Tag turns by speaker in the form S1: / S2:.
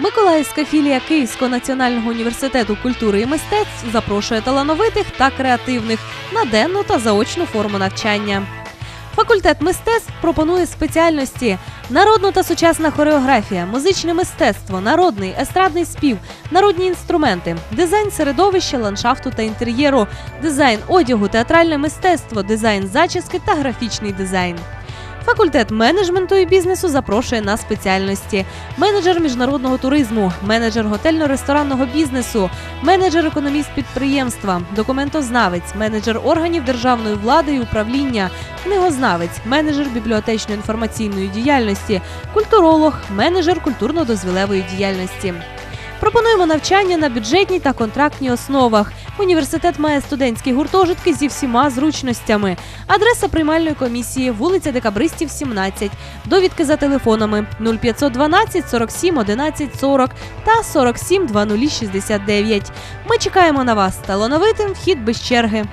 S1: Миколаївська філія Київського національного університету культури і мистецтв запрошує талановитих та креативних на денну та заочну форму навчання. Факультет мистецтв пропонує спеціальності: народна та сучасна хореографія, музичне мистецтво, народний, естрадний спів, народні інструменти, дизайн середовища, ландшафту та інтер'єру, дизайн одягу, театральне мистецтво, дизайн зачіски та графічний дизайн. Факультет менеджменту і бізнесу запрошує на спеціальності: менеджер міжнародного туризму, менеджер готельно-ресторанного бізнесу, менеджер економіст підприємства, документознавець, менеджер органів державної влади і управління, книгознавець, менеджер бібліотечно-інформаційної діяльності, культуролог, менеджер культурно-дозвілевої діяльності. Пропонуємо навчання на бюджетній та контрактній основах. Університет має студентські гуртожитки зі всіма зручностями. Адреса приймальної комісії вулиця Декабристів, 17. Довідки за телефонами 0512 47 11 40 та 47 0069. Ми чекаємо на вас. Талановитим вхід без черги.